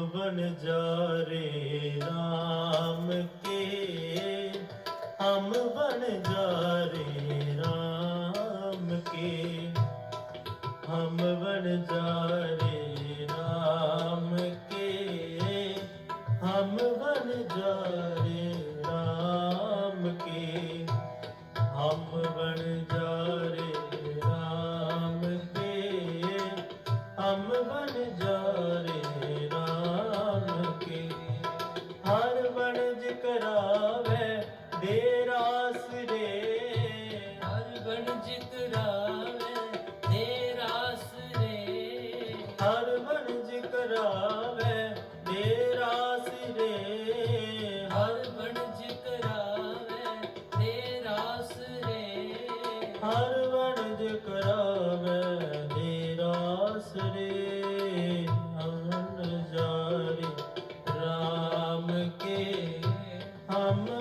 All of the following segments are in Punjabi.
बन जा रे राम के हम बन जा रे राम के हम बन जा रे राम के हम बन जा रे राम के हम ਹਰ ਵਣਜ ਕਰਾਵੇ ਦੇ Muhammad.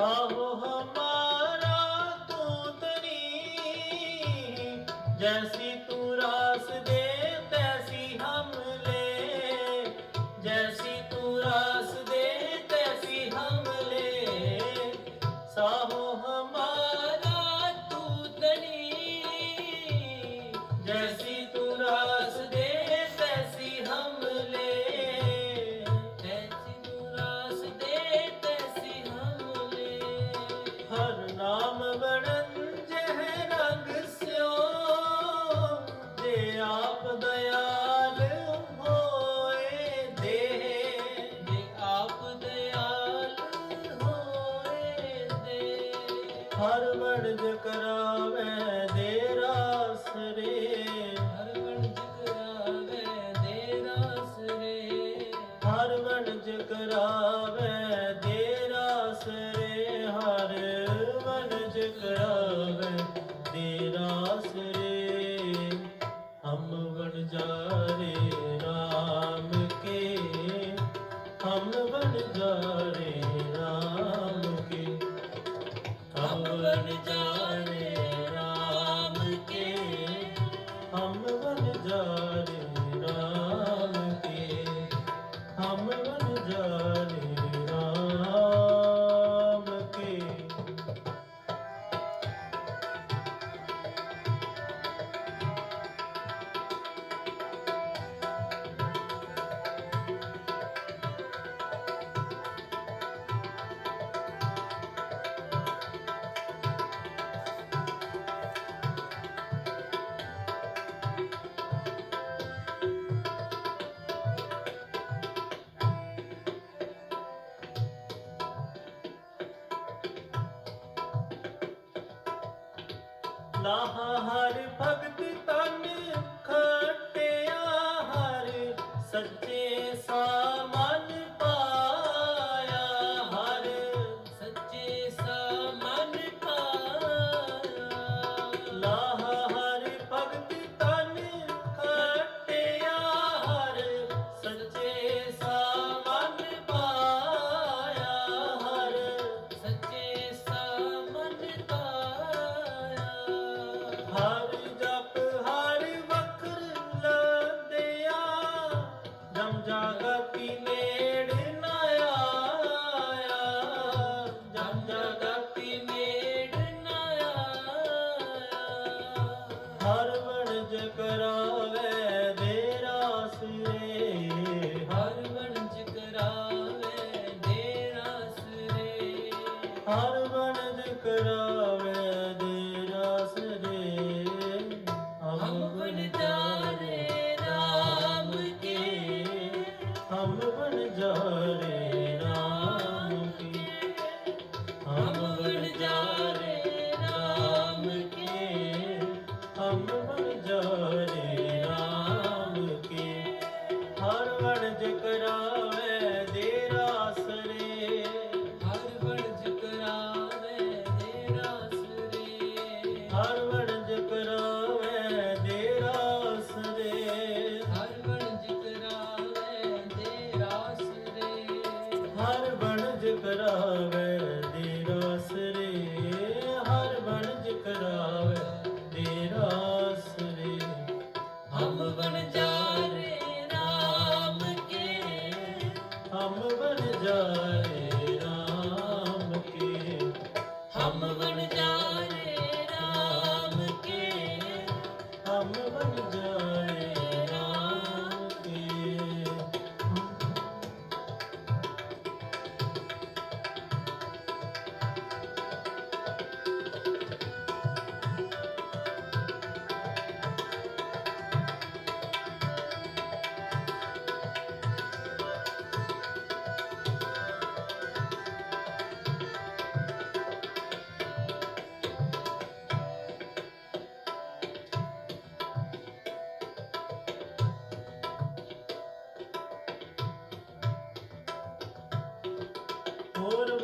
साहु हमारा तू तरी जैसी ਲਾਹਾ ਹਰ ਭਗਤ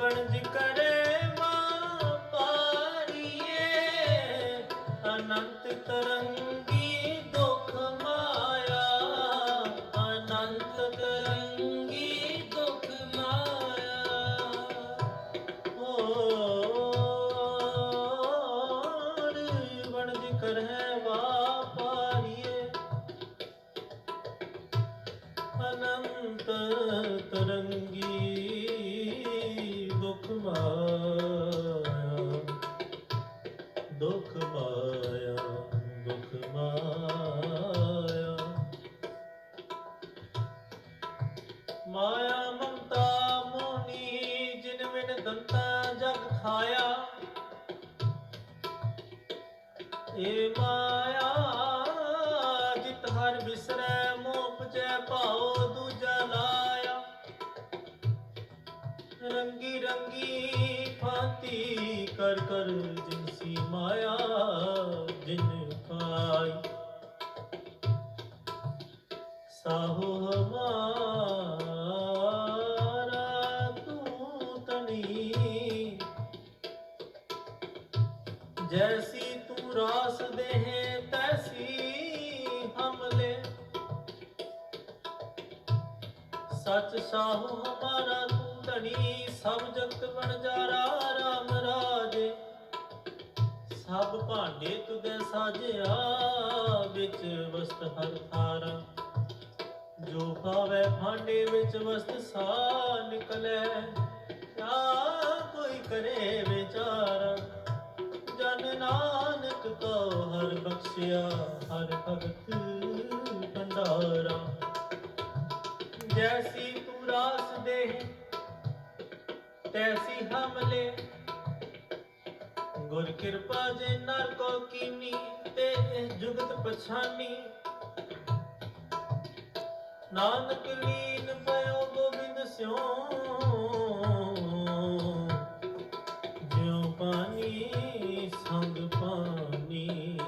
ਵਣਜ ਕਰੇ ਮਾਂ ਪਾਰੀਏ ਅਨੰਤ ਤਰੰਗ ਰੰਗੀ ਕਰ ਕਰ ਜਿਨਸੀ ਮਾਇਆ, ਜਿਨ ਪਾਈ। ਸਾਹੋ ਹਮਾਰਾ ਤੂੰ ਤਨੀ ਜੈਸੀ ਤੂੰ ਰਾਸ ਦੇਹ, ਤੈਸੀ ਹਮਲੇ। ਸਚ ਸਾਹੂ ਹਮਾਰਾ ਧਣੀ ਸਭ ਜਗਤ ਵਣਜਾਰਾ ਰਾਮ ਰਾਜੇ। ਸਭ ਭਾਂਡੇ ਤੁਦੇ ਸਾਜਿਆ, ਵਿੱਚ ਵਸਤ ਹਰ ਥਾਰਾ। ਜੋ ਭਾਵੇ ਭਾਂਡੇ ਵਿੱਚ ਵਸਤ ਸਾ ਨਿਕਲੇ, ਕਿਆ ਕੋਈ ਕਰੇ ਵਿਚਾਰਾ। ਜਨ ਨਾਨਕ ਕੋ ਹਰ ਬਖਸ਼ਿਆ, ਹਰ ਭਗਤ ਭੰਡਾਰਾ। ਜੈਸੀ ਤੈਸੀ ਹਮਲੇ। ਗੁਰ ਕਿਰਪਾ ਜੇ ਨਰ ਕੋ ਕੀਨੀ ਤੇ ਇਹ ਜੁਗਤ ਪਛਾਨੀ। ਨਾਨਕ ਲੀਨ ਪਇਓ ਗੋਬਿੰਦ ਸਿਓ ਜਿਉ ਪਾਣੀ, ਸੰਗ ਪਾਣੀ।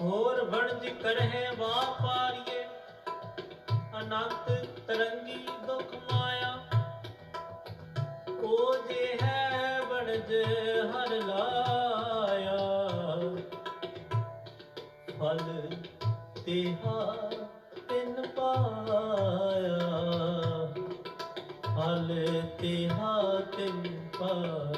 ਹੋਰ ਵਣਜ ਕਰਹਿ ਵਾਪਾਰੀਏ ਅਨੰਤ ਤਰੰਗੀ ਦੁਖ ਕੋ ਜੇ ਹੈ ਵਣਜ ਹਰ ਲਾਇਆ? ਫਲ ਤਿਹਾ ਤਿੰਨ ਪਾਇਆ। ਫਲ ਤਿਹਾ ਤਿੰਨ ਪਾਇਆ।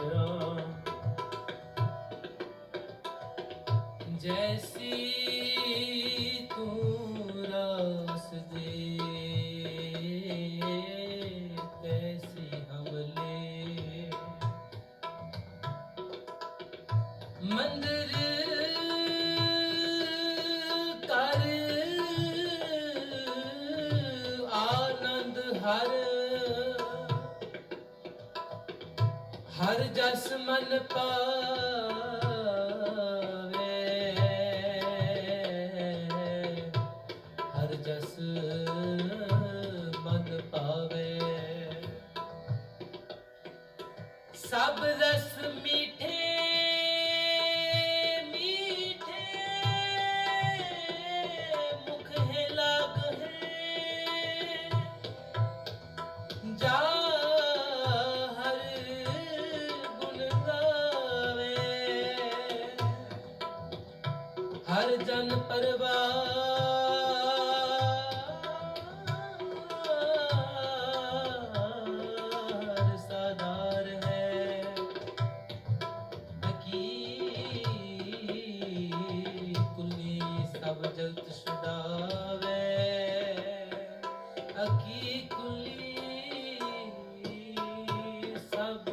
ਜਸ ਮਨ ਪਾਵੇ ਅਕੀ ਕੁਲੀ ਸਭ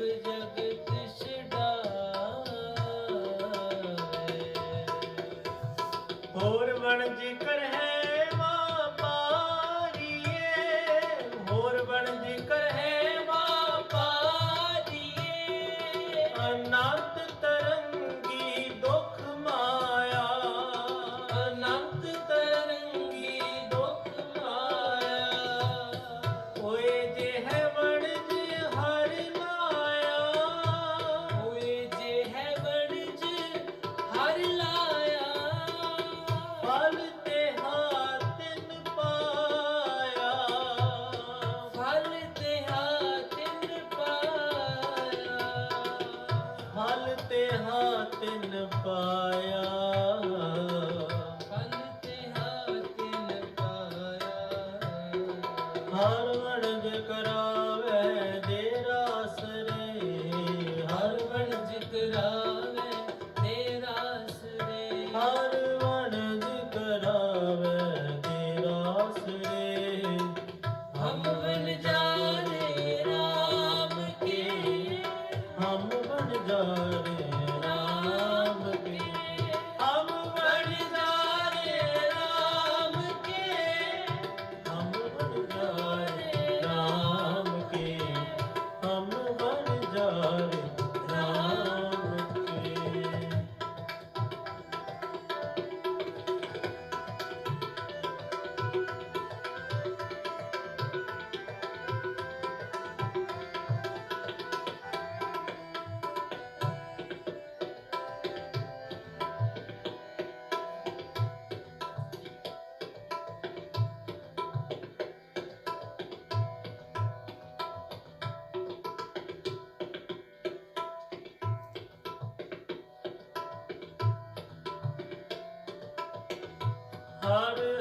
ਹਰ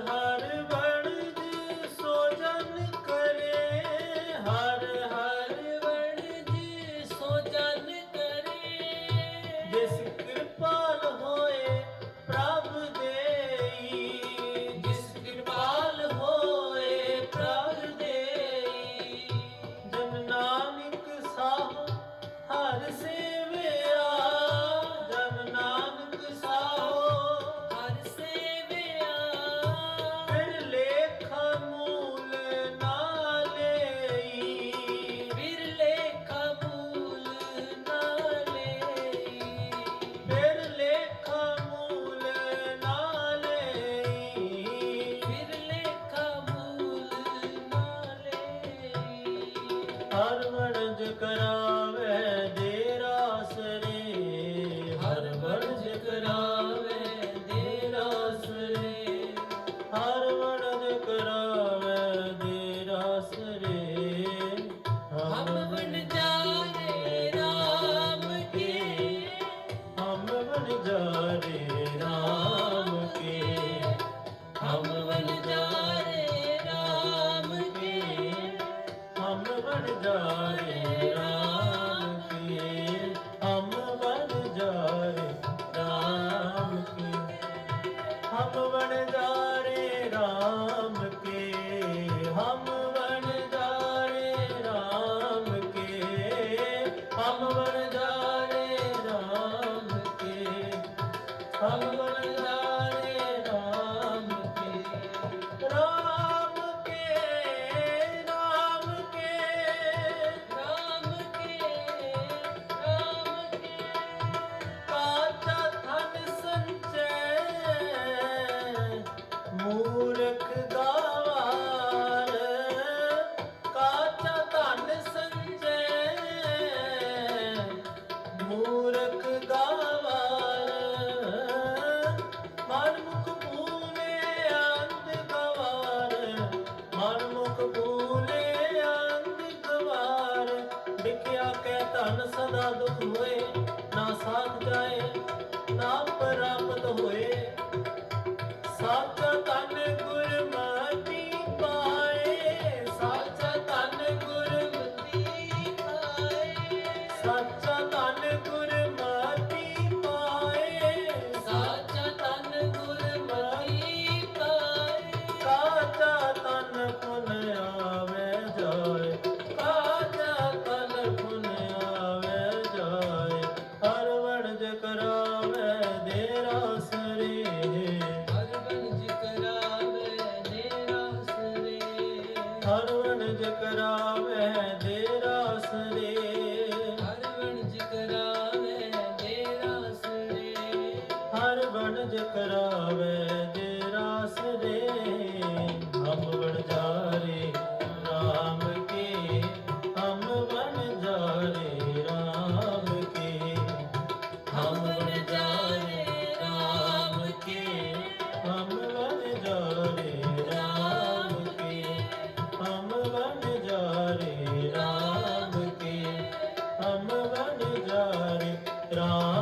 मुरारी राम